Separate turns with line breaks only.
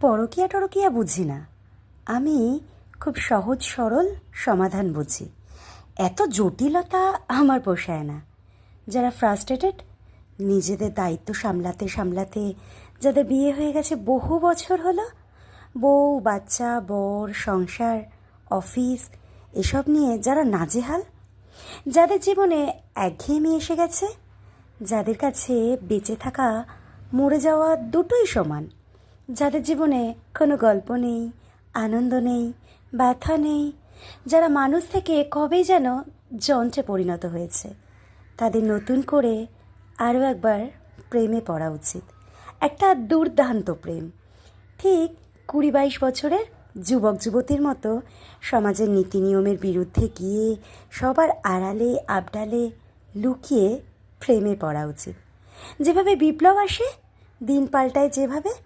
পরকিয়া টরকিয়া বুঝি না। আমি খুব সহজ, সরল সমাধান বুঝি। এত জটিলতা আমার পোষায় না। যারা ফ্রাস্ট্রেটেড নিজেদের দায়িত্ব সামলাতে সামলাতে যাদের বিয়ে হয়ে গেছে বহু বছর হলো, বউ, বাচ্চা, বর, সংসার অফিস এসব নিয়ে যারা নাজেহাল, যাদের জীবনে একঘেয়েমি এসে গেছে, যাদের কাছে বেঁচে থাকা, মরে যাওয়া দুটোই সমান। যাদের জীবনে কোনো গল্প নেই, আনন্দ নেই, ব্যথা নেই, যারা মানুষ থেকে কবে যেন যন্ত্রে পরিণত হয়েছে, তাদের নতুন করে আরও একবার প্রেমে পড়া উচিত। একটা দুর্দান্ত প্রেম। ঠিক কুড়ি বাইশ বছরের যুবক যুবতীর মতো সমাজের নীতি নিয়মের বিরুদ্ধে গিয়ে সবার আড়ালে, আবডালে লুকিয়ে প্রেমে পড়া উচিত। যেভাবে বিপ্লব আসে, দিন পাল্টায় যেভাবে